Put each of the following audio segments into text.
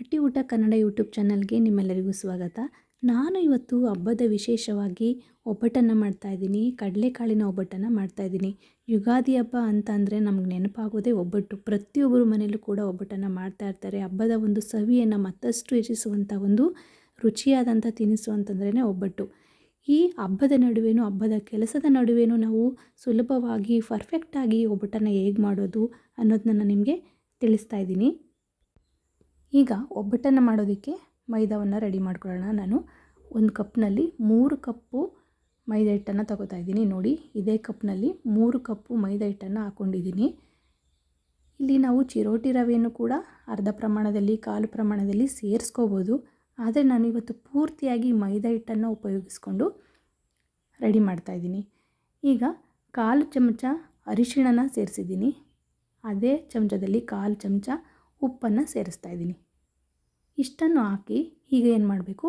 ಅಟ್ಟಿ ಊಟ ಕನ್ನಡ ಯೂಟ್ಯೂಬ್ ಚಾನಲ್ಗೆ ನಿಮ್ಮೆಲ್ಲರಿಗೂ ಸ್ವಾಗತ. ನಾನು ಇವತ್ತು ಹಬ್ಬದ ವಿಶೇಷವಾಗಿ ಒಬ್ಬಟ್ಟನ್ನು ಮಾಡ್ತಾಯಿದ್ದೀನಿ ಕಡಲೆಕಾಳಿನ ಒಬ್ಬಟ್ಟನ್ನು ಮಾಡ್ತಾಯಿದ್ದೀನಿ ಯುಗಾದಿ ಹಬ್ಬ ಅಂತ ಅಂದರೆ ನಮ್ಗೆ ನೆನಪಾಗೋದೇ ಒಬ್ಬಟ್ಟು. ಪ್ರತಿಯೊಬ್ಬರು ಮನೆಯಲ್ಲೂ ಕೂಡ ಒಬ್ಬಟ್ಟನ್ನು ಮಾಡ್ತಾ ಇರ್ತಾರೆ. ಹಬ್ಬದ ಒಂದು ಸವಿಯನ್ನು ಮತ್ತಷ್ಟು ಹೆಚ್ಚಿಸುವಂಥ ಒಂದು ರುಚಿಯಾದಂಥ ತಿನಿಸು ಅಂತಂದ್ರೇ ಒಬ್ಬಟ್ಟು. ಈ ಹಬ್ಬದ ನಡುವೆನೂ, ಹಬ್ಬದ ಕೆಲಸದ ನಡುವೆನೂ ನಾವು ಸುಲಭವಾಗಿ ಪರ್ಫೆಕ್ಟಾಗಿ ಒಬ್ಬಟ್ಟನ್ನು ಹೇಗೆ ಮಾಡೋದು ಅನ್ನೋದನ್ನ ನಾನು ನಿಮಗೆ ತಿಳಿಸ್ತಾ ಇದ್ದೀನಿ. ಈಗ ಒಬ್ಬಟ್ಟನ್ನು ಮಾಡೋದಕ್ಕೆ ಮೈದಾವನ್ನು ರೆಡಿ ಮಾಡ್ಕೊಳ್ಳೋಣ ನಾನು. ಒಂದು ಕಪ್ನಲ್ಲಿ ಮೂರು ಕಪ್ಪು ಮೈದಾ ಹಿಟ್ಟನ್ನು ತಗೋತಾ ಇದ್ದೀನಿ. ನೋಡಿ, ಇದೇ ಕಪ್ನಲ್ಲಿ ಮೂರು ಕಪ್ಪು ಮೈದಾ ಹಿಟ್ಟನ್ನು ಹಾಕ್ಕೊಂಡಿದ್ದೀನಿ ಇಲ್ಲಿ ನಾವು ಚಿರೋಟಿ ರವೆಯನ್ನು ಕೂಡ ಅರ್ಧ ಪ್ರಮಾಣದಲ್ಲಿ, ಕಾಲು ಪ್ರಮಾಣದಲ್ಲಿ ಸೇರಿಸ್ಕೋಬೋದು. ಆದರೆ ನಾನು ಇವತ್ತು ಪೂರ್ತಿಯಾಗಿ ಮೈದಾ ಹಿಟ್ಟನ್ನು ಉಪಯೋಗಿಸ್ಕೊಂಡು ರೆಡಿ ಮಾಡ್ತಾಯಿದ್ದೀನಿ ಈಗ ಕಾಲು ಚಮಚ ಅರಿಶಿಣನ ಸೇರಿಸಿದ್ದೀನಿ. ಅದೇ ಚಮಚದಲ್ಲಿ ಕಾಲು ಚಮಚ ಉಪ್ಪನ್ನು ಸೇರಿಸ್ತಾ ಇದ್ದೀನಿ. ಇಷ್ಟನ್ನು ಹಾಕಿ ಈಗ ಏನು ಮಾಡಬೇಕು?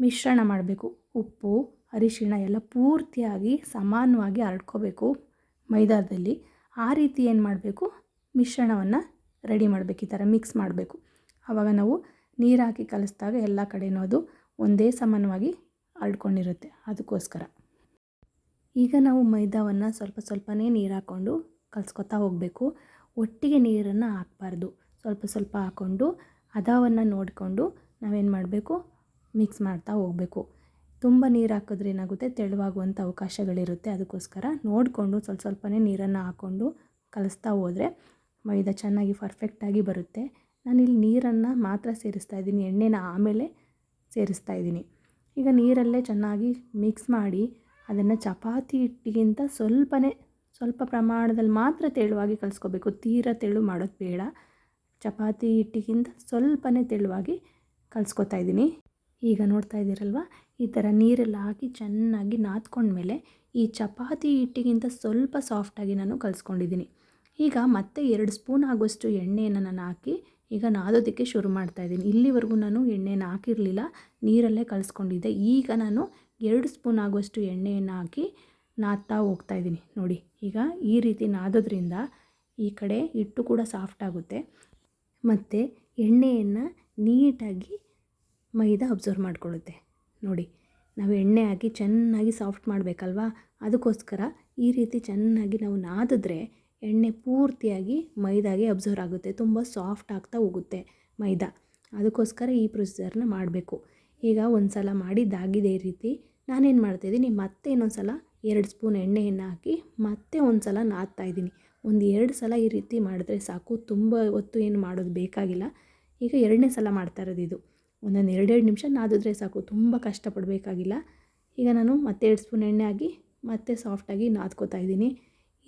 ಮಿಶ್ರಣ ಮಾಡಬೇಕು. ಉಪ್ಪು, ಅರಿಶಿಣ ಎಲ್ಲ ಪೂರ್ತಿಯಾಗಿ ಸಮಾನವಾಗಿ ಹರಡ್ಕೋಬೇಕು ಮೈದಾದಲ್ಲಿ ಆ ರೀತಿ ಏನು ಮಾಡಬೇಕು? ಮಿಶ್ರಣವನ್ನು ರೆಡಿ ಮಾಡಬೇಕು, ಈ ಥರ ಮಿಕ್ಸ್ ಮಾಡಬೇಕು. ಆವಾಗ ನಾವು ನೀರು ಹಾಕಿ ಕಲಿಸಿದಾಗ ಎಲ್ಲ ಕಡೆಯೂ ಅದು ಒಂದೇ ಸಮಾನವಾಗಿ ಹರಡ್ಕೊಂಡಿರುತ್ತೆ ಅದಕ್ಕೋಸ್ಕರ. ಈಗ ನಾವು ಮೈದಾವನ್ನು ಸ್ವಲ್ಪ ಸ್ವಲ್ಪನೇ ನೀರು ಹಾಕ್ಕೊಂಡು ಕಲಿಸ್ಕೊತಾ ಹೋಗಬೇಕು. ಒಟ್ಟಿಗೆ ನೀರನ್ನು ಹಾಕ್ಬಾರ್ದು. ಸ್ವಲ್ಪ ಸ್ವಲ್ಪ ಹಾಕ್ಕೊಂಡು ಹದವನ್ನು ನೋಡಿಕೊಂಡು ನಾವೇನು ಮಾಡಬೇಕು? ಮಿಕ್ಸ್ ಮಾಡ್ತಾ ಹೋಗಬೇಕು. ತುಂಬ ನೀರು ಹಾಕಿದ್ರೆ ಏನಾಗುತ್ತೆ? ತೆಳುವಾಗುವಂಥ ಅವಕಾಶಗಳಿರುತ್ತೆ. ಅದಕ್ಕೋಸ್ಕರ ನೋಡಿಕೊಂಡು ಸ್ವಲ್ಪ ಸ್ವಲ್ಪನೇ ನೀರನ್ನು ಹಾಕ್ಕೊಂಡು ಕಲಿಸ್ತಾ ಹೋದರೆ ಮೈದಾ ಚೆನ್ನಾಗಿ ಪರ್ಫೆಕ್ಟಾಗಿ ಬರುತ್ತೆ. ನಾನಿಲ್ಲಿ ನೀರನ್ನು ಮಾತ್ರ ಸೇರಿಸ್ತಾ ಇದ್ದೀನಿ. ಎಣ್ಣೆನ ಆಮೇಲೆ ಸೇರಿಸ್ತಾ ಇದ್ದೀನಿ. ಈಗ ನೀರಲ್ಲೇ ಚೆನ್ನಾಗಿ ಮಿಕ್ಸ್ ಮಾಡಿ ಅದನ್ನು ಚಪಾತಿ ಹಿಟ್ಟಿಗಿಂತ ಸ್ವಲ್ಪನೇ, ಸ್ವಲ್ಪ ಪ್ರಮಾಣದಲ್ಲಿ ಮಾತ್ರ ತೆಳುವಾಗಿ ಕಲಿಸ್ಕೋಬೇಕು. ತೀರ ತೆಳು ಮಾಡೋದು ಬೇಡ. ಚಪಾತಿ ಹಿಟ್ಟಿಗಿಂತ ಸ್ವಲ್ಪನೇ ತೆಳುವಾಗಿ ಕಲಿಸ್ಕೊತಾ ಇದ್ದೀನಿ. ಈಗ ನೋಡ್ತಾ ಇದ್ದೀರಲ್ವ? ಈ ಥರ ನೀರೆಲ್ಲ ಹಾಕಿ ಚೆನ್ನಾಗಿ ನಾದ್ಕೊಂಡ್ಮೇಲೆ ಈ ಚಪಾತಿ ಹಿಟ್ಟಿಗಿಂತ ಸ್ವಲ್ಪ ಸಾಫ್ಟಾಗಿ ನಾನು ಕಲಿಸ್ಕೊಂಡಿದ್ದೀನಿ. ಈಗ ಮತ್ತೆ ಎರಡು ಸ್ಪೂನ್ ಆಗುವಷ್ಟು ಎಣ್ಣೆಯನ್ನು ನಾನು ಹಾಕಿ ಈಗ ನಾದೋದಕ್ಕೆ ಶುರು ಮಾಡ್ತಾಯಿದ್ದೀನಿ ಇಲ್ಲಿವರೆಗೂ ನಾನು ಎಣ್ಣೆನ ಹಾಕಿರಲಿಲ್ಲ, ನೀರಲ್ಲೇ ಕಲಿಸ್ಕೊಂಡಿದ್ದೆ. ಈಗ ನಾನು ಎರಡು ಸ್ಪೂನ್ ಆಗುವಷ್ಟು ಎಣ್ಣೆಯನ್ನು ಹಾಕಿ ನಾದ್ತಾ ಹೋಗ್ತಾಯಿದ್ದೀನಿ ನೋಡಿ, ಈಗ ಈ ರೀತಿ ನಾದೋದ್ರಿಂದ ಈ ಕಡೆ ಹಿಟ್ಟು ಕೂಡ ಸಾಫ್ಟ್ ಆಗುತ್ತೆ. ಮತ್ತು ಎಣ್ಣೆಯನ್ನು ನೀಟಾಗಿ ಮೈದಾ ಅಬ್ಸರ್ವ್ ಮಾಡಿಕೊಳ್ಳುತ್ತೆ. ನೋಡಿ, ನಾವು ಎಣ್ಣೆ ಹಾಕಿ ಚೆನ್ನಾಗಿ ಸಾಫ್ಟ್ ಮಾಡಬೇಕಲ್ವಾ? ಅದಕ್ಕೋಸ್ಕರ ಈ ರೀತಿ ಚೆನ್ನಾಗಿ ನಾವು ನಾದಿದ್ರೆ ಎಣ್ಣೆ ಪೂರ್ತಿಯಾಗಿ ಮೈದಾಗೆ ಅಬ್ಸರ್ವ್ ಆಗುತ್ತೆ. ತುಂಬ ಸಾಫ್ಟ್ ಆಗ್ತಾ ಹೋಗುತ್ತೆ ಮೈದಾ. ಅದಕ್ಕೋಸ್ಕರ ಈ ಪ್ರೊಸೀಜರ್ನ ಮಾಡಬೇಕು. ಈಗ ಒಂದು ಸಲ ಮಾಡಿದ್ದಾಗಿದೆ ಈ ರೀತಿ. ನಾನೇನು ಮಾಡ್ತಾಯಿದ್ದೀನಿ ಮತ್ತೆ ಇನ್ನೊಂದು ಸಲ ಎರಡು ಸ್ಪೂನ್ ಎಣ್ಣೆಯನ್ನು ಹಾಕಿ ಮತ್ತೆ ಒಂದು ಸಲ ನಾದ್ತಾಯಿದ್ದೀನಿ ಒಂದು ಎರಡು ಸಲ ಈ ರೀತಿ ಮಾಡಿದ್ರೆ ಸಾಕು. ತುಂಬ ಹೊತ್ತು ಏನು ಮಾಡೋದು ಬೇಕಾಗಿಲ್ಲ. ಈಗ ಎರಡನೇ ಸಲ ಮಾಡ್ತಾ ಇರೋದು ಇದು. ಒಂದೊಂದು ಎರಡೆರಡು ನಿಮಿಷ ನಾದಿದ್ರೆ ಸಾಕು. ತುಂಬ ಕಷ್ಟಪಡಬೇಕಾಗಿಲ್ಲ. ಈಗ ನಾನು ಮತ್ತೆ ಎರಡು ಸ್ಪೂನ್ ಎಣ್ಣೆ ಹಾಕಿ ಮತ್ತೆ ಸಾಫ್ಟಾಗಿ ನಾದ್ಕೋತಾ ಇದ್ದೀನಿ.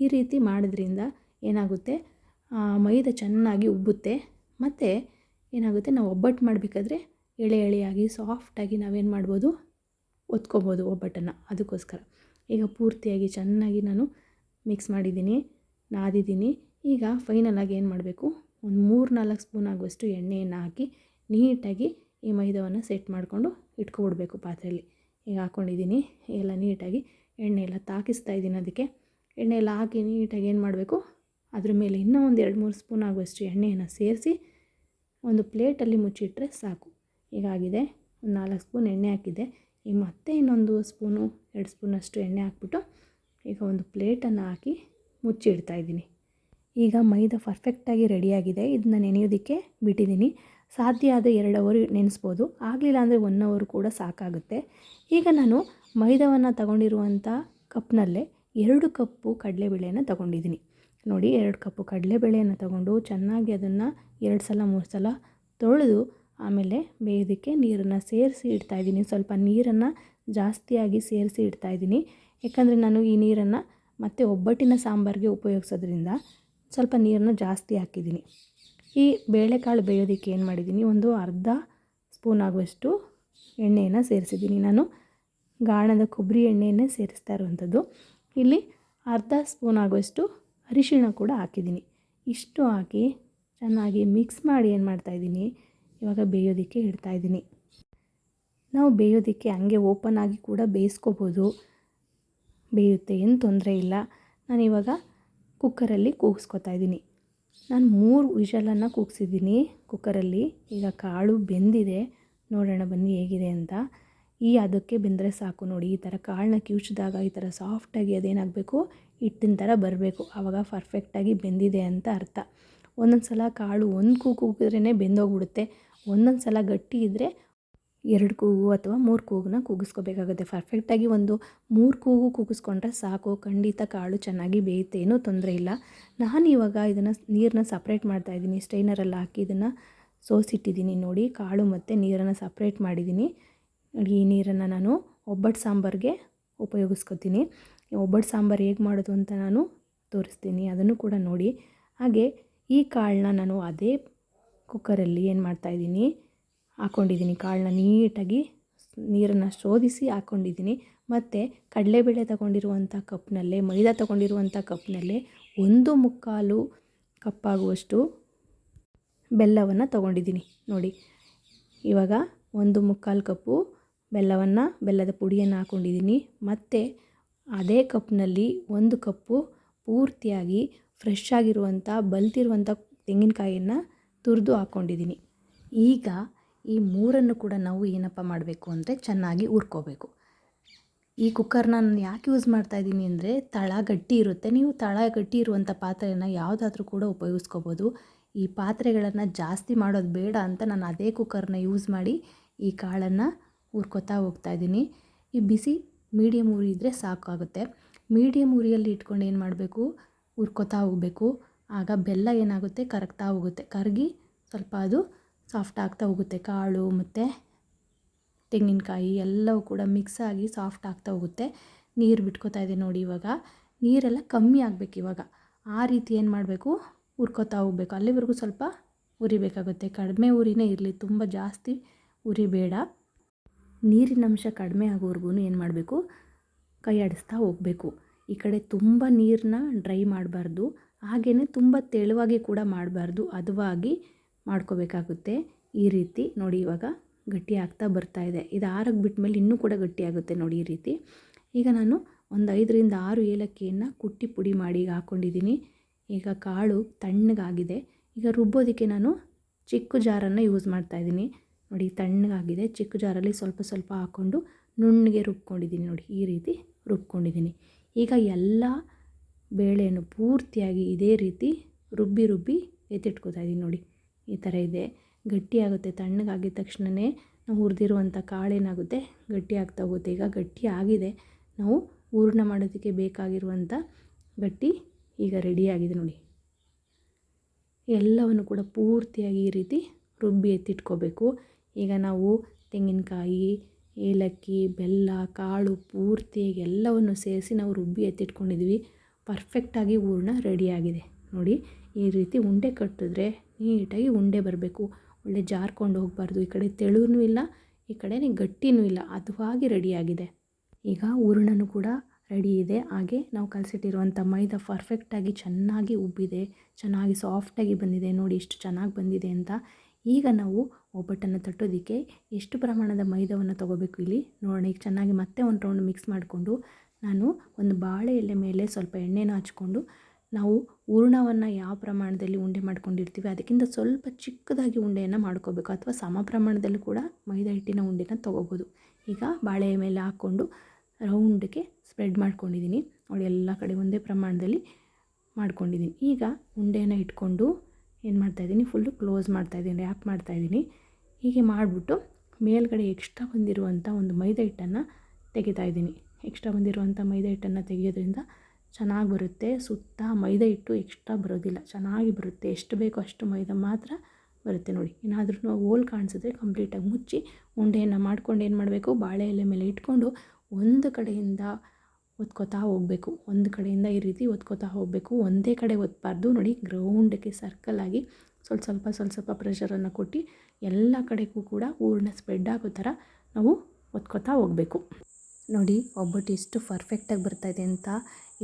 ಈ ರೀತಿ ಮಾಡೋದ್ರಿಂದ ಏನಾಗುತ್ತೆ? ಮೈದ ಚೆನ್ನಾಗಿ ಉಬ್ಬುತ್ತೆ. ಮತ್ತು ಏನಾಗುತ್ತೆ? ನಾವು ಒಬ್ಬಟ್ಟು ಮಾಡಬೇಕಾದ್ರೆ ಎಳೆ ಎಳೆಯಾಗಿ ಸಾಫ್ಟಾಗಿ ನಾವೇನು ಮಾಡ್ಬೋದು? ಒತ್ಕೋಬೋದು ಒಬ್ಬಟ್ಟನ್ನು. ಅದಕ್ಕೋಸ್ಕರ. ಈಗ ಪೂರ್ತಿಯಾಗಿ ಚೆನ್ನಾಗಿ ನಾನು ಮಿಕ್ಸ್ ಮಾಡಿದ್ದೀನಿ, ನಾದಿದ್ದೀನಿ. ಈಗ ಫೈನಲಾಗಿ ಏನು ಮಾಡಬೇಕು? ಒಂದು ಮೂರು ನಾಲ್ಕು ಸ್ಪೂನ್ ಆಗುವಷ್ಟು ಎಣ್ಣೆಯನ್ನು ಹಾಕಿ ನೀಟಾಗಿ ಈ ಮೈದವನ್ನು ಸೆಟ್ ಮಾಡಿಕೊಂಡು ಇಟ್ಕೊಬಿಡ್ಬೇಕು ಪಾತ್ರೆಯಲ್ಲಿ. ಈಗ ಹಾಕ್ಕೊಂಡಿದ್ದೀನಿ ಎಲ್ಲ ನೀಟಾಗಿ ಎಣ್ಣೆ ಎಲ್ಲ ತಾಕಿಸ್ತಾ ಇದ್ದೀನಿ ಅದಕ್ಕೆ. ಎಣ್ಣೆ ಎಲ್ಲ ಹಾಕಿ ನೀಟಾಗಿ ಏನು ಮಾಡಬೇಕು? ಅದ್ರ ಮೇಲೆ ಇನ್ನೂ ಒಂದು ಎರಡು ಮೂರು ಸ್ಪೂನ್ ಆಗುವಷ್ಟು ಎಣ್ಣೆಯನ್ನು ಸೇರಿಸಿ ಒಂದು ಪ್ಲೇಟಲ್ಲಿ ಮುಚ್ಚಿಟ್ರೆ ಸಾಕು. ಈಗಾಗಿದೆ ಒಂದು ನಾಲ್ಕು ಸ್ಪೂನ್ ಎಣ್ಣೆ ಹಾಕಿದ್ದೆ. ಈಗ ಮತ್ತೆ ಇನ್ನೊಂದು ಸ್ಪೂನು, ಎರಡು ಸ್ಪೂನಷ್ಟು ಎಣ್ಣೆ ಹಾಕ್ಬಿಟ್ಟು ಈಗ ಒಂದು ಪ್ಲೇಟನ್ನು ಹಾಕಿ ಮುಚ್ಚಿಡ್ತಾ ಇದ್ದೀನಿ. ಈಗ ಮೈದಾ ಪರ್ಫೆಕ್ಟಾಗಿ ರೆಡಿಯಾಗಿದೆ. ಇದನ್ನ ನೆನೆಯೋದಕ್ಕೆ ಬಿಟ್ಟಿದ್ದೀನಿ. ಸಾಧ್ಯ ಆದರೆ ಎರಡು ಅವರ್ ನೆನೆಸ್ಬೋದು. ಆಗಲಿಲ್ಲ ಅಂದರೆ ಒನ್ ಅವರ್ ಕೂಡ ಸಾಕಾಗುತ್ತೆ. ಈಗ ನಾನು ಮೈದಾವನ್ನು ತಗೊಂಡಿರುವಂಥ ಕಪ್ನಲ್ಲೇ ಎರಡು ಕಪ್ಪು ಕಡಲೆಬೇಳೆಯನ್ನು ತಗೊಂಡಿದ್ದೀನಿ. ನೋಡಿ, ಎರಡು ಕಪ್ಪು ಕಡಲೆಬೇಳೆಯನ್ನು ತಗೊಂಡು ಚೆನ್ನಾಗಿ ಅದನ್ನು ಎರಡು ಸಲ, ಮೂರು ಸಲ ತೊಳೆದು ಆಮೇಲೆ ಬೇಯೋದಕ್ಕೆ ನೀರನ್ನು ಸೇರಿಸಿ ಇಡ್ತಾಯಿದ್ದೀನಿ ಸ್ವಲ್ಪ ನೀರನ್ನು ಜಾಸ್ತಿಯಾಗಿ ಸೇರಿಸಿ ಇಡ್ತಾಯಿದ್ದೀನಿ ಯಾಕಂದರೆ ನಾನು ಈ ನೀರನ್ನು ಮತ್ತು ಒಬ್ಬಟ್ಟಿನ ಸಾಂಬಾರಿಗೆ ಉಪಯೋಗಿಸೋದ್ರಿಂದ ಸ್ವಲ್ಪ ನೀರನ್ನು ಜಾಸ್ತಿ ಹಾಕಿದ್ದೀನಿ. ಈ ಬೇಳೆಕಾಳು ಬೇಯೋದಕ್ಕೆ ಏನು ಮಾಡಿದ್ದೀನಿ? ಒಂದು ಅರ್ಧ ಸ್ಪೂನ್ ಆಗುವಷ್ಟು ಎಣ್ಣೆಯನ್ನು ಸೇರಿಸಿದ್ದೀನಿ. ನಾನು ಗಾಣದ ಕೊಬ್ಬರಿ ಎಣ್ಣೆಯನ್ನೇ ಸೇರಿಸ್ತಾ ಇರುವಂಥದ್ದು. ಇಲ್ಲಿ ಅರ್ಧ ಸ್ಪೂನ್ ಆಗುವಷ್ಟು ಅರಿಶಿಣ ಕೂಡ ಹಾಕಿದ್ದೀನಿ. ಇಷ್ಟು ಹಾಕಿ ಚೆನ್ನಾಗಿ ಮಿಕ್ಸ್ ಮಾಡಿ ಏನು ಮಾಡ್ತಾಯಿದ್ದೀನಿ ಇವಾಗ ಬೇಯೋದಕ್ಕೆ ಇಡ್ತಾಯಿದ್ದೀನಿ ನಾವು ಬೇಯೋದಕ್ಕೆ ಹಂಗೆ ಓಪನ್ ಆಗಿ ಕೂಡ ಬೇಯಿಸ್ಕೋಬೋದು. ಬೇಯುತ್ತೆ, ಏನು ತೊಂದರೆ ಇಲ್ಲ. ನಾನು ಇವಾಗ ಕುಕ್ಕರಲ್ಲಿ ಕೂಗಿಸ್ಕೊತಾ ಇದ್ದೀನಿ. ನಾನು ಮೂರು ವಿಷಲನ್ನು ಕೂಗಿಸಿದ್ದೀನಿ ಕುಕ್ಕರಲ್ಲಿ. ಈಗ ಕಾಳು ಬೆಂದಿದೆ. ನೋಡೋಣ ಬನ್ನಿ ಹೇಗಿದೆ ಅಂತ. ಈ ಅದಕ್ಕೆ ಬೆಂದರೆ ಸಾಕು ನೋಡಿ. ಈ ಥರ ಕಾಳನ್ನ ಕಿವುಚಿದಾಗ ಈ ಥರ ಸಾಫ್ಟಾಗಿ ಅದೇನಾಗಬೇಕು? ಹಿಟ್ಟಿನ ಥರ ಬರಬೇಕು. ಆವಾಗ ಪರ್ಫೆಕ್ಟಾಗಿ ಬೆಂದಿದೆ ಅಂತ ಅರ್ಥ. ಒಂದೊಂದು ಸಲ ಕಾಳು ಒಂದು ಕೂಗು ಕೂಗಿದ್ರೇ ಬೆಂದೋಗ್ಬಿಡುತ್ತೆ. ಒಂದೊಂದು ಸಲ ಗಟ್ಟಿ ಇದ್ದರೆ ಎರಡು ಕೂಗು ಅಥವಾ ಮೂರು ಕೂಗನ್ನ ಕೂಗಿಸ್ಕೋಬೇಕಾಗುತ್ತೆ. ಪರ್ಫೆಕ್ಟಾಗಿ ಒಂದು ಮೂರು ಕೂಗು ಕೂಗಿಸ್ಕೊಂಡ್ರೆ ಸಾಕು, ಖಂಡಿತ ಕಾಳು ಚೆನ್ನಾಗಿ ಬೇಯುತ್ತೆ, ಏನೂ ತೊಂದರೆ ಇಲ್ಲ. ನಾನು ಇವಾಗ ಇದನ್ನು ನೀರನ್ನ ಸಪ್ರೇಟ್ ಮಾಡ್ತಾಯಿದ್ದೀನಿ ಸ್ಟ್ರೈನರಲ್ಲಿ ಹಾಕಿ ಇದನ್ನು ಸೋಸಿಟ್ಟಿದ್ದೀನಿ ನೋಡಿ. ಕಾಳು ಮತ್ತು ನೀರನ್ನು ಸಪ್ರೇಟ್ ಮಾಡಿದ್ದೀನಿ. ಈ ನೀರನ್ನು ನಾನು ಒಬ್ಬಟ್ಟು ಸಾಂಬಾರಿಗೆ ಉಪಯೋಗಿಸ್ಕೊತೀನಿ. ಒಬ್ಬಟ್ಟು ಸಾಂಬಾರು ಹೇಗೆ ಮಾಡೋದು ಅಂತ ನಾನು ತೋರಿಸ್ತೀನಿ. ಅದನ್ನು ಕೂಡ ನೋಡಿ. ಹಾಗೆ ಈ ಕಾಳನ್ನ ನಾನು ಅದೇ ಕುಕ್ಕರಲ್ಲಿ ಏನು ಮಾಡ್ತಾಯಿದ್ದೀನಿ ಹಾಕ್ಕೊಂಡಿದ್ದೀನಿ ಕಾಳನ್ನ ನೀಟಾಗಿ ನೀರನ್ನು ಶೋಧಿಸಿ ಹಾಕ್ಕೊಂಡಿದ್ದೀನಿ ಮತ್ತು ಕಡಲೆಬೇಳೆ ತಗೊಂಡಿರುವಂಥ ಕಪ್ನಲ್ಲೇ, ಮೈದಾ ತಗೊಂಡಿರುವಂಥ ಕಪ್ನಲ್ಲೇ ಒಂದು ಮುಕ್ಕಾಲು ಕಪ್ಪಾಗುವಷ್ಟು ಬೆಲ್ಲವನ್ನು ತಗೊಂಡಿದ್ದೀನಿ. ನೋಡಿ, ಇವಾಗ ಒಂದು ಮುಕ್ಕಾಲು ಕಪ್ಪು ಬೆಲ್ಲವನ್ನು, ಬೆಲ್ಲದ ಪುಡಿಯನ್ನು ಹಾಕ್ಕೊಂಡಿದ್ದೀನಿ ಮತ್ತು ಅದೇ ಕಪ್ನಲ್ಲಿ ಒಂದು ಕಪ್ಪು ಪೂರ್ತಿಯಾಗಿ ಫ್ರೆಶ್ ಆಗಿರುವಂಥ ಬಲ್ತಿರುವಂಥ ತೆಂಗಿನಕಾಯಿಯನ್ನು ತುರಿದು ಹಾಕ್ಕೊಂಡಿದ್ದೀನಿ ಈಗ ಈ ಮೂರನ್ನು ಕೂಡ ನಾವು ಏನಪ್ಪ ಮಾಡಬೇಕು ಅಂದರೆ ಚೆನ್ನಾಗಿ ಹುರ್ಕೋಬೇಕು. ಈ ಕುಕ್ಕರ್ನ ನಾನು ಯಾಕೆ ಯೂಸ್ ಮಾಡ್ತಾ ಇದ್ದೀನಿ ಅಂದರೆ ತಳ ಗಟ್ಟಿ ಇರುತ್ತೆ. ನೀವು ತಳ ಗಟ್ಟಿ ಇರುವಂಥ ಪಾತ್ರೆಯನ್ನು ಯಾವುದಾದ್ರೂ ಕೂಡ ಉಪಯೋಗಿಸ್ಕೋಬೋದು. ಈ ಪಾತ್ರೆಗಳನ್ನು ಜಾಸ್ತಿ ಮಾಡೋದು ಬೇಡ ಅಂತ ನಾನು ಅದೇ ಕುಕ್ಕರ್ನ ಯೂಸ್ ಮಾಡಿ ಈ ಕಾಳನ್ನು ಹುರ್ಕೋತಾ ಹೋಗ್ತಾಯಿದ್ದೀನಿ ಈ ಬಿಸಿ ಮೀಡಿಯಮ್ ಉರಿ ಇದ್ದರೆ ಸಾಕಾಗುತ್ತೆ. ಮೀಡಿಯಮ್ ಉರಿಯಲ್ಲಿ ಇಟ್ಕೊಂಡು ಏನು ಮಾಡಬೇಕು? ಹುರ್ಕೋತಾ ಹೋಗಬೇಕು. ಆಗ ಬೆಲ್ಲ ಏನಾಗುತ್ತೆ? ಕರಗ್ತಾ ಹೋಗುತ್ತೆ. ಕರಗಿ ಸ್ವಲ್ಪ ಅದು ಸಾಫ್ಟ್ ಆಗ್ತಾ ಹೋಗುತ್ತೆ. ಕಾಳು ಮತ್ತು ತೆಂಗಿನಕಾಯಿ ಎಲ್ಲವೂ ಕೂಡ ಮಿಕ್ಸ್ ಆಗಿ ಸಾಫ್ಟ್ ಆಗ್ತಾ ಹೋಗುತ್ತೆ. ನೀರು ಬಿಟ್ಕೋತಾ ಇದೆ ನೋಡಿ ಇವಾಗ. ನೀರೆಲ್ಲ ಕಮ್ಮಿ ಆಗಬೇಕು ಇವಾಗ. ಆ ರೀತಿ ಏನು ಮಾಡಬೇಕು? ಹುರ್ಕೋತಾ ಹೋಗ್ಬೇಕು. ಅಲ್ಲಿವರೆಗೂ ಸ್ವಲ್ಪ ಉರಿಬೇಕಾಗುತ್ತೆ. ಕಡಿಮೆ ಉರಿನೇ ಇರಲಿ. ತುಂಬ ಜಾಸ್ತಿ ಉರಿ ಬೇಡ ನೀರಿನ ಅಂಶ ಕಡಿಮೆ ಆಗೋವರೆಗೂ ಏನು ಮಾಡಬೇಕು? ಕೈ ಆಡಿಸ್ತಾ ಹೋಗಬೇಕು. ಈ ಕಡೆ ತುಂಬ ನೀರನ್ನ ಡ್ರೈ ಮಾಡಬಾರ್ದು. ಹಾಗೆಯೇ ತುಂಬ ತೆಳುವಾಗಿ ಕೂಡ ಮಾಡಬಾರ್ದು ಹದವಾಗಿ ಮಾಡ್ಕೋಬೇಕಾಗುತ್ತೆ. ಈ ರೀತಿ ನೋಡಿ ಇವಾಗ ಗಟ್ಟಿ ಆಗ್ತಾ ಬರ್ತಾ ಇದೆ. ಇದು ಆರಕ್ಕೆ ಬಿಟ್ಟ ಮೇಲೆ ಇನ್ನೂ ಕೂಡ ಗಟ್ಟಿ ಆಗುತ್ತೆ ನೋಡಿ ಈ ರೀತಿ. ಈಗ ನಾನು ಒಂದು ಐದರಿಂದ ಆರು ಏಲಕ್ಕಿಯನ್ನು ಕುಟ್ಟಿ ಪುಡಿ ಮಾಡಿ ಈಗ ಹಾಕ್ಕೊಂಡಿದ್ದೀನಿ ಈಗ ಕಾಳು ತಣ್ಣಗಾಗಿದೆ. ಈಗ ರುಬ್ಬೋದಕ್ಕೆ ನಾನು ಚಿಕ್ಕ ಜಾರನ್ನು ಯೂಸ್ ಮಾಡ್ತಾಯಿದ್ದೀನಿ ನೋಡಿ ತಣ್ಣಗಾಗಿದೆ. ಚಿಕ್ಕ ಜಾರಲ್ಲಿ ಸ್ವಲ್ಪ ಸ್ವಲ್ಪ ಹಾಕ್ಕೊಂಡು ನುಣ್ಣಗೆ ರುಬ್ಕೊಂಡಿದ್ದೀನಿ ನೋಡಿ ಈ ರೀತಿ ರುಬ್ಕೊಂಡಿದ್ದೀನಿ. ಈಗ ಎಲ್ಲ ಬೇಳೆಯನ್ನು ಪೂರ್ತಿಯಾಗಿ ಇದೇ ರೀತಿ ರುಬ್ಬಿ ರುಬ್ಬಿ ಎತ್ತಿಟ್ಕೋತಾ ಇದ್ದೀನಿ ನೋಡಿ. ಈ ಥರ ಇದೆ. ಗಟ್ಟಿಯಾಗುತ್ತೆ. ತಣ್ಣಗಾಗಿದ ತಕ್ಷಣವೇ ನಾವು ಹುರಿದಿರುವಂಥ ಕಾಳೇನಾಗುತ್ತೆ ಗಟ್ಟಿ ಆಗ್ತಾ ಹೋಗುತ್ತೆ. ಈಗ ಗಟ್ಟಿ ಆಗಿದೆ. ನಾವು ಹೂರ್ಣ ಮಾಡೋದಕ್ಕೆ ಬೇಕಾಗಿರುವಂಥ ಗಟ್ಟಿ ಈಗ ರೆಡಿಯಾಗಿದೆ ನೋಡಿ. ಎಲ್ಲವನ್ನು ಕೂಡ ಪೂರ್ತಿಯಾಗಿ ಈ ರೀತಿ ರುಬ್ಬಿ ಎತ್ತಿಟ್ಕೋಬೇಕು. ಈಗ ನಾವು ತೆಂಗಿನಕಾಯಿ, ಏಲಕ್ಕಿ, ಬೆಲ್ಲ, ಕಾಳು ಪೂರ್ತಿಯಾಗಿ ಎಲ್ಲವನ್ನು ಸೇರಿಸಿ ನಾವು ರುಬ್ಬಿ ಎತ್ತಿಟ್ಕೊಂಡಿದ್ವಿ ಪರ್ಫೆಕ್ಟಾಗಿ ಹೂರ್ಣ ರೆಡಿಯಾಗಿದೆ ನೋಡಿ, ಈ ರೀತಿ ಉಂಡೆ ಕಟ್ಟಿದ್ರೆ ನೀಟಾಗಿ ಉಂಡೆ ಬರಬೇಕು. ಒಳ್ಳೆ ಜಾರ್ಕೊಂಡು ಹೋಗಬಾರ್ದು. ಈ ಕಡೆ ತೆಳುವೂ ಇಲ್ಲ, ಈ ಕಡೆ ಗಟ್ಟಿನೂ ಇಲ್ಲ. ಅದುವಾಗಿ ರೆಡಿಯಾಗಿದೆ ಈಗ ಹೂರಣನೂ ಕೂಡ ರೆಡಿ ಇದೆ. ಹಾಗೆ ನಾವು ಕಲಸಿಟ್ಟಿರುವಂಥ ಮೈದಾ ಪರ್ಫೆಕ್ಟಾಗಿ ಚೆನ್ನಾಗಿ ಉಬ್ಬಿದೆ. ಚೆನ್ನಾಗಿ ಸಾಫ್ಟಾಗಿ ಬಂದಿದೆ. ನೋಡಿ ಎಷ್ಟು ಚೆನ್ನಾಗಿ ಬಂದಿದೆ ಅಂತ. ಈಗ ನಾವು ಒಬ್ಬಟ್ಟನ್ನು ತಟ್ಟೋದಕ್ಕೆ ಎಷ್ಟು ಪ್ರಮಾಣದ ಮೈದವನ್ನು ತೊಗೋಬೇಕು ಇಲ್ಲಿ? ನೋಡೋಣ. ಈಗ ಚೆನ್ನಾಗಿ ಮತ್ತೆ ಒಂದು ರೌಂಡ್ ಮಿಕ್ಸ್ ಮಾಡಿಕೊಂಡು ನಾನು ಒಂದು ಬಾಳೆ ಎಲೆ ಮೇಲೆ ಸ್ವಲ್ಪ ಎಣ್ಣೆನ ಹಚ್ಕೊಂಡು ನಾವು ಹೂರ್ಣವನ್ನು ಯಾವ ಪ್ರಮಾಣದಲ್ಲಿ ಉಂಡೆ ಮಾಡ್ಕೊಂಡಿರ್ತೀವಿ, ಅದಕ್ಕಿಂತ ಸ್ವಲ್ಪ ಚಿಕ್ಕದಾಗಿ ಉಂಡೆಯನ್ನು ಮಾಡ್ಕೋಬೇಕು. ಅಥವಾ ಸಮ ಪ್ರಮಾಣದಲ್ಲೂ ಕೂಡ ಮೈದಾ ಹಿಟ್ಟಿನ ಉಂಡೆನ ತೊಗೋಬೋದು. ಈಗ ಬಾಳೆ ಮೇಲೆ ಹಾಕ್ಕೊಂಡು ರೌಂಡ್ಗೆ ಸ್ಪ್ರೆಡ್ ಮಾಡ್ಕೊಂಡಿದ್ದೀನಿ. ನೋಡಿ, ಎಲ್ಲ ಕಡೆ ಒಂದೇ ಪ್ರಮಾಣದಲ್ಲಿ ಮಾಡ್ಕೊಂಡಿದ್ದೀನಿ. ಈಗ ಉಂಡೆಯನ್ನು ಇಟ್ಕೊಂಡು ಏನು ಮಾಡ್ತಾಯಿದ್ದೀನಿ ಫುಲ್ಲು ಕ್ಲೋಸ್ ಮಾಡ್ತಾಯಿದ್ದೀನಿ ರ್ಯಾಪ್ ಮಾಡ್ತಾಯಿದ್ದೀನಿ ಹೀಗೆ ಮಾಡಿಬಿಟ್ಟು ಮೇಲ್ಗಡೆ ಎಕ್ಸ್ಟ್ರಾ ಬಂದಿರುವಂಥ ಒಂದು ಮೈದಾ ಹಿಟ್ಟನ್ನು ತೆಗಿತಾ ಇದ್ದೀನಿ. ಎಕ್ಸ್ಟ್ರಾ ಬಂದಿರುವಂಥ ಮೈದಾ ಹಿಟ್ಟನ್ನು ತೆಗೆಯೋದ್ರಿಂದ ಚೆನ್ನಾಗಿ ಬರುತ್ತೆ. ಸುತ್ತ ಮೈದಾ ಹಿಟ್ಟು ಎಕ್ಸ್ಟ್ರಾ ಬರೋದಿಲ್ಲ. ಚೆನ್ನಾಗಿ ಬರುತ್ತೆ. ಎಷ್ಟು ಬೇಕೋ ಅಷ್ಟು ಮೈದಾ ಮಾತ್ರ ಬರುತ್ತೆ ನೋಡಿ. ಏನಾದ್ರೂ ಹೋಲ್ ಕಾಣಿಸಿದ್ರೆ ಕಂಪ್ಲೀಟಾಗಿ ಮುಚ್ಚಿ ಉಂಡೆಯನ್ನು ಮಾಡ್ಕೊಂಡು ಏನು ಮಾಡಬೇಕು? ಬಾಳೆ ಎಲೆ ಮೇಲೆ ಇಟ್ಕೊಂಡು ಒಂದು ಕಡೆಯಿಂದ ಒತ್ಕೋತಾ ಹೋಗಬೇಕು. ಒಂದು ಕಡೆಯಿಂದ ಈ ರೀತಿ ಒತ್ಕೋತಾ ಹೋಗಬೇಕು. ಒಂದೇ ಕಡೆ ಒತ್ತಬಾರ್ದು ನೋಡಿ ಗ್ರೌಂಡ್ಗೆ ಆಗಿ ಸ್ವಲ್ಪ ಸ್ವಲ್ಪ ಸ್ವಲ್ಪ ಸ್ವಲ್ಪ ಪ್ರೆಷರನ್ನು ಕೊಟ್ಟು ಎಲ್ಲ ಕಡೆಗೂ ಕೂಡ ಹೂರ್ಣ ಸ್ಪ್ರೆಡ್ ಆಗೋ ಥರ ನಾವು ಒತ್ಕೋತಾ ಹೋಗಬೇಕು. ನೋಡಿ, ಒಬ್ಬಟ್ಟು ಎಷ್ಟು ಪರ್ಫೆಕ್ಟಾಗಿ ಇದೆ ಅಂತ.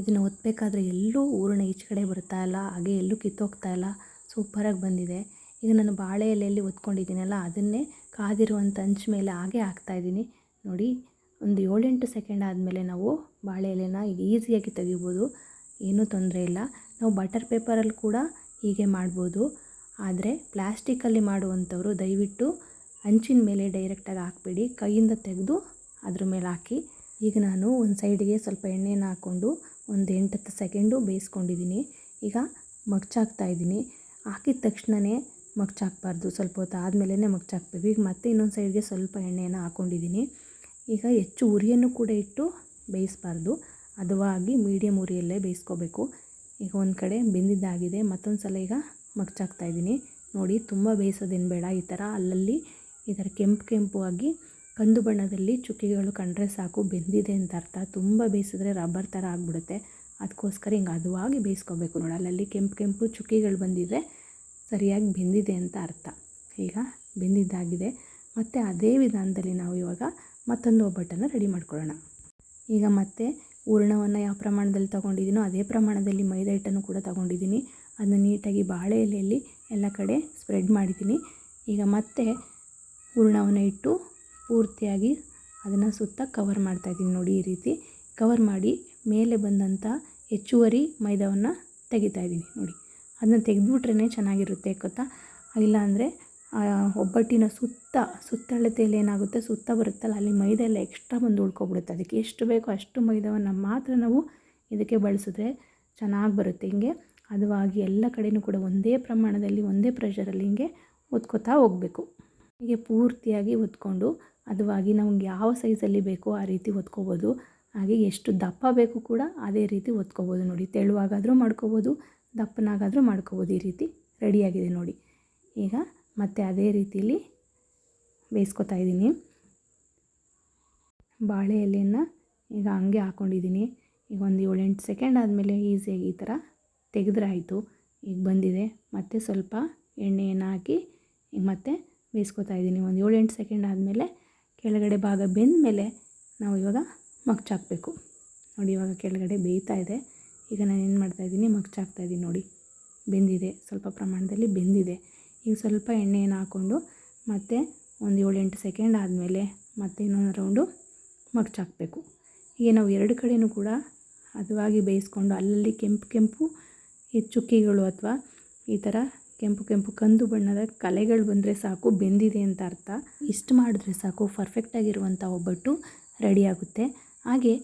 ಇದನ್ನು ಒತ್ತಬೇಕಾದ್ರೆ ಎಲ್ಲೂ ಹೂರಣ ಈಚೆ ಕಡೆ ಬರ್ತಾ ಇಲ್ಲ, ಹಾಗೆ ಎಲ್ಲೂ ಕಿತ್ತೋಗ್ತಾ ಇಲ್ಲ. ಸೂಪರಾಗಿ ಬಂದಿದೆ. ಈಗ ನಾನು ಬಾಳೆ ಎಲೆಯಲ್ಲಿ ಒತ್ಕೊಂಡಿದ್ದೀನಲ್ಲ, ಅದನ್ನೇ ಕಾದಿರುವಂಥ ಅಂಚ್ ಮೇಲೆ ಹಾಗೆ ಹಾಕ್ತಾಯಿದ್ದೀನಿ ನೋಡಿ, ಒಂದು ಏಳೆಂಟು ಸೆಕೆಂಡ್ ಆದಮೇಲೆ ನಾವು ಬಾಳೆ ಎಲೆನ ಈಸಿಯಾಗಿ ತೆಗಿಬೋದು, ಏನೂ ತೊಂದರೆ ಇಲ್ಲ. ನಾವು ಬಟರ್ ಪೇಪರಲ್ಲಿ ಕೂಡ ಹೀಗೆ ಮಾಡ್ಬೋದು. ಆದರೆ ಪ್ಲ್ಯಾಸ್ಟಿಕ್ಕಲ್ಲಿ ಮಾಡುವಂಥವರು ದಯವಿಟ್ಟು ಅಂಚಿನ ಮೇಲೆ ಡೈರೆಕ್ಟಾಗಿ ಹಾಕ್ಬೇಡಿ, ಕೈಯಿಂದ ತೆಗೆದು ಅದ್ರ ಮೇಲೆ ಹಾಕಿ ಈಗ ನಾನು ಒಂದು ಸೈಡಿಗೆ ಸ್ವಲ್ಪ ಎಣ್ಣೆನ ಹಾಕ್ಕೊಂಡು ಒಂದು ಎಂಟು ಹತ್ತು ಸೆಕೆಂಡು ಬೇಯಿಸ್ಕೊಂಡಿದ್ದೀನಿ. ಈಗ ಮಗ್ಚಾಕ್ತಾ ಇದ್ದೀನಿ. ಹಾಕಿದ ತಕ್ಷಣವೇ ಮಗ್ಚಾಕ್ಬಾರ್ದು. ಸ್ವಲ್ಪ ಹೊತ್ತು ಆದಮೇಲೆ ಮಗ್ಚಾಕ್ಬೇಕು. ಈಗ ಮತ್ತೆ ಇನ್ನೊಂದು ಸೈಡ್ಗೆ ಸ್ವಲ್ಪ ಎಣ್ಣೆಯನ್ನು ಹಾಕ್ಕೊಂಡಿದ್ದೀನಿ ಈಗ ಹೆಚ್ಚು ಉರಿಯನ್ನು ಕೂಡ ಇಟ್ಟು ಬೇಯಿಸ್ಬಾರ್ದು. ಹದವಾಗಿ ಮೀಡಿಯಮ್ ಉರಿಯಲ್ಲೇ ಬೇಯಿಸ್ಕೋಬೇಕು. ಈಗ ಒಂದು ಕಡೆ ಬೆಂದಿದ್ದಾಗಿದೆ. ಮತ್ತೊಂದು ಸಲ ಈಗ ಮಗ್ಚಾಕ್ತಾ ಇದ್ದೀನಿ. ನೋಡಿ, ತುಂಬ ಬೇಯಿಸೋದೇನು ಬೇಡ. ಈ ಥರ ಅಲ್ಲಲ್ಲಿ ಈ ಥರ ಕೆಂಪು ಕೆಂಪು ಆಗಿ ಕಂದು ಬಣ್ಣದಲ್ಲಿ ಚುಕ್ಕಿಗಳು ಕಂಡ್ರೆ ಸಾಕು, ಬೆಂದಿದೆ ಅಂತ ಅರ್ಥ. ತುಂಬ ಬೇಯಿಸಿದ್ರೆ ರಬ್ಬರ್ ಥರ ಆಗಿಬಿಡುತ್ತೆ. ಅದಕ್ಕೋಸ್ಕರ ಹಿಂಗೆ ಅದುವಾಗಿ ಬೇಯಿಸ್ಕೋಬೇಕು ನೋಡಿ. ಅಲ್ಲಲ್ಲಿ ಕೆಂಪು ಕೆಂಪು ಚುಕ್ಕಿಗಳು ಬಂದಿದ್ರೆ ಸರಿಯಾಗಿ ಬೆಂದಿದೆ ಅಂತ ಅರ್ಥ. ಈಗ ಬೆಂದಿದ್ದಾಗಿದೆ. ಮತ್ತು ಅದೇ ವಿಧಾನದಲ್ಲಿ ನಾವು ಇವಾಗ ಮತ್ತೊಂದು ಒಬ್ಬಟ್ಟನ್ನು ರೆಡಿ ಮಾಡ್ಕೊಳ್ಳೋಣ. ಈಗ ಮತ್ತೆ ಹೂರಣವನ್ನು ಯಾವ ಪ್ರಮಾಣದಲ್ಲಿ ತೊಗೊಂಡಿದ್ದೀನೋ ಅದೇ ಪ್ರಮಾಣದಲ್ಲಿ ಮೈದಾ ಹಿಟ್ಟನ್ನು ಕೂಡ ತೊಗೊಂಡಿದ್ದೀನಿ. ಅದನ್ನು ನೀಟಾಗಿ ಬಾಳೆ ಎಲೆಯಲ್ಲಿ ಎಲ್ಲ ಕಡೆ ಸ್ಪ್ರೆಡ್ ಮಾಡಿದ್ದೀನಿ. ಈಗ ಮತ್ತೆ ಹೂರಣವನ್ನು ಇಟ್ಟು ಪೂರ್ತಿಯಾಗಿ ಅದನ್ನು ಸುತ್ತ ಕವರ್ ಮಾಡ್ತಾಯಿದ್ದೀನಿ ನೋಡಿ ಈ ರೀತಿ. ಕವರ್ ಮಾಡಿ ಮೇಲೆ ಬಂದಂಥ ಹೆಚ್ಚುವರಿ ಮೈದಾವನ್ನು ತೆಗಿತಾ ಇದ್ದೀನಿ ನೋಡಿ. ಅದನ್ನ ತೆಗೆದ್ಬಿಟ್ರೇ ಚೆನ್ನಾಗಿರುತ್ತೆ ಗೊತ್ತಾ? ಇಲ್ಲಾಂದರೆ ಒಬ್ಬಟ್ಟಿನ ಸುತ್ತ, ಸುತ್ತಳತೆಯಲ್ಲಿ ಏನಾಗುತ್ತೆ? ಸುತ್ತ ಬರುತ್ತಲ್ಲ, ಅಲ್ಲಿ ಮೈದಾ ಎಲ್ಲ ಎಕ್ಸ್ಟ್ರಾ ಬಂದು ಉಳ್ಕೊಬಿಡುತ್ತೆ. ಅದಕ್ಕೆ ಎಷ್ಟು ಬೇಕೋ ಅಷ್ಟು ಮೈದಾವನ್ನು ಮಾತ್ರ ನಾವು ಇದಕ್ಕೆ ಬಳಸಿದ್ರೆ ಚೆನ್ನಾಗಿ ಬರುತ್ತೆ. ಹಿಂಗೆ ಹದವಾಗಿ ಎಲ್ಲ ಕಡೆಯೂ ಕೂಡ ಒಂದೇ ಪ್ರಮಾಣದಲ್ಲಿ, ಒಂದೇ ಪ್ರೆಷರಲ್ಲಿ ಹಿಂಗೆ ಒತ್ಕೋತಾ ಹೋಗಬೇಕು. ಹೀಗೆ ಪೂರ್ತಿಯಾಗಿ ಒತ್ಕೊಂಡು ಹದವಾಗಿ ನಮ್ಗೆ ಯಾವ ಸೈಜಲ್ಲಿ ಬೇಕೋ ಆ ರೀತಿ ಹೊತ್ಕೋಬೋದು. ಹಾಗೆ ಎಷ್ಟು ದಪ್ಪ ಬೇಕು ಕೂಡ ಅದೇ ರೀತಿ ಹೊತ್ಕೋಬೋದು ನೋಡಿ. ತೆಳುವಾಗಾದರೂ ಮಾಡ್ಕೋಬೋದು, ದಪ್ಪನಾಗಾದರೂ ಮಾಡ್ಕೋಬೋದು ಈ ರೀತಿ ರೆಡಿಯಾಗಿದೆ ನೋಡಿ. ಈಗ ಮತ್ತೆ ಅದೇ ರೀತಿಯಲ್ಲಿ ಬೇಯಿಸ್ಕೊತಾ ಇದ್ದೀನಿ. ಬಾಳೆ ಎಲೆಯನ್ನು ಈಗ ಹಂಗೆ ಹಾಕ್ಕೊಂಡಿದ್ದೀನಿ ಈಗ ಒಂದು ಏಳೆಂಟು ಸೆಕೆಂಡ್ ಆದಮೇಲೆ ಈಸಿಯಾಗಿ ಈ ಥರ ತೆಗೆದ್ರೆ ಆಯಿತು. ಈಗ ಬಂದಿದೆ. ಮತ್ತೆ ಸ್ವಲ್ಪ ಎಣ್ಣೆಯನ್ನು ಹಾಕಿ ಈಗ ಮತ್ತೆ ಬೇಯಿಸ್ಕೊತಾ ಇದ್ದೀನಿ. ಒಂದು ಏಳೆಂಟು ಸೆಕೆಂಡ್ ಆದಮೇಲೆ ಕೆಳಗಡೆ ಭಾಗ ಬೆಂದ ಮೇಲೆ ನಾವು ಇವಾಗ ಮಗ್ಚಾಕಬೇಕು. ನೋಡಿ, ಇವಾಗ ಕೆಳಗಡೆ ಬೇಯ್ತಾ ಇದೆ. ಈಗ ನಾನು ಏನು ಮಾಡ್ತಾಯಿದ್ದೀನಿ ಮಗ್ಚಾಕ್ತಾಯಿದ್ದೀನಿ ನೋಡಿ. ಬೆಂದಿದೆ. ಸ್ವಲ್ಪ ಪ್ರಮಾಣದಲ್ಲಿ ಬೆಂದಿದೆ. ಈಗ ಸ್ವಲ್ಪ ಎಣ್ಣೆಯನ್ನು ಹಾಕ್ಕೊಂಡು ಮತ್ತೆ ಒಂದು ಏಳೆಂಟು ಸೆಕೆಂಡ್ ಆದಮೇಲೆ ಮತ್ತೆ ಇನ್ನೊಂದು ರೌಂಡು ಮಗ್ಚಾಕಬೇಕು. ಹೀಗೆ ನಾವು ಎರಡು ಕಡೆಯೂ ಕೂಡ ಹದವಾಗಿ ಬೇಯಿಸ್ಕೊಂಡು ಅಲ್ಲಲ್ಲಿ ಕೆಂಪು ಕೆಂಪು ಈ ಚುಕ್ಕಿಗಳು ಅಥವಾ ಈ ಥರ ಕೆಂಪು ಕೆಂಪು ಕಂದು ಬಣ್ಣದ ಕಲೆಗಳು ಬಂದರೆ ಸಾಕು, ಬೆಂದಿದೆ ಅಂತ ಅರ್ಥ. ಇಷ್ಟು ಮಾಡಿದ್ರೆ ಸಾಕು ಪರ್ಫೆಕ್ಟಾಗಿರುವಂಥ ಒಬ್ಬಟ್ಟು ರೆಡಿಯಾಗುತ್ತೆ ಹಾಗೆ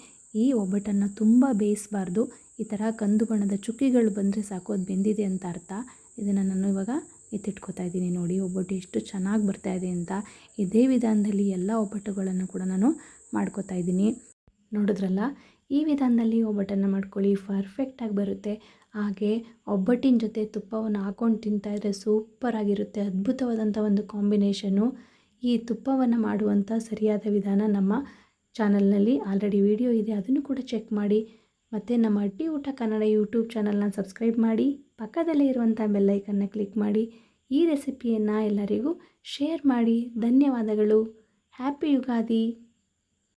ಈ ಒಬ್ಬಟ್ಟನ್ನು ತುಂಬ ಬೇಯಿಸಬಾರ್ದು. ಈ ಥರ ಕಂದು ಬಣ್ಣದ ಚುಕ್ಕಿಗಳು ಬಂದರೆ ಸಾಕು, ಅದು ಬೆಂದಿದೆ ಅಂತ ಅರ್ಥ. ಇದನ್ನು ನಾನು ಇವಾಗ ಎತ್ತಿಟ್ಕೊತಾ ಇದ್ದೀನಿ ನೋಡಿ, ಒಬ್ಬಟ್ಟು ಎಷ್ಟು ಚೆನ್ನಾಗಿ ಬರ್ತಾ ಇದೆ ಅಂತ. ಇದೇ ವಿಧಾನದಲ್ಲಿ ಎಲ್ಲ ಒಬ್ಬಟ್ಟುಗಳನ್ನು ಕೂಡ ನಾನು ಮಾಡ್ಕೋತಾ ಇದ್ದೀನಿ. ನೋಡಿದ್ರಲ್ಲ ಈ ವಿಧಾನದಲ್ಲಿ ಒಬ್ಬಟ್ಟನ್ನು ಮಾಡ್ಕೊಳ್ಳಿ ಪರ್ಫೆಕ್ಟಾಗಿ ಬರುತ್ತೆ. ಹಾಗೆ ಒಬ್ಬಟ್ಟಿನ ಜೊತೆ ತುಪ್ಪವನ್ನು ಹಾಕ್ಕೊಂಡು ತಿಂತಾಯಿದ್ರೆ ಸೂಪರಾಗಿರುತ್ತೆ ಅದ್ಭುತವಾದಂಥ ಒಂದು ಕಾಂಬಿನೇಷನ್ನು ಈ ತುಪ್ಪವನ್ನು ಮಾಡುವಂಥ ಸರಿಯಾದ ವಿಧಾನ ನಮ್ಮ ಚಾನಲ್ನಲ್ಲಿ ಆಲ್ರೆಡಿ ವಿಡಿಯೋ ಇದೆ. ಅದನ್ನು ಕೂಡ ಚೆಕ್ ಮಾಡಿ. ಮತ್ತು ನಮ್ಮ ಅಡ್ಡಿ ಊಟ ಕನ್ನಡ ಯೂಟ್ಯೂಬ್ ಚಾನಲ್ನ ಸಬ್ಸ್ಕ್ರೈಬ್ ಮಾಡಿ. ಪಕ್ಕದಲ್ಲೇ ಇರುವಂಥ ಬೆಲ್ಲೈಕನ್ನ ಕ್ಲಿಕ್ ಮಾಡಿ. ಈ ರೆಸಿಪಿಯನ್ನು ಎಲ್ಲರಿಗೂ ಶೇರ್ ಮಾಡಿ. ಧನ್ಯವಾದಗಳು. ಹ್ಯಾಪಿ ಯುಗಾದಿ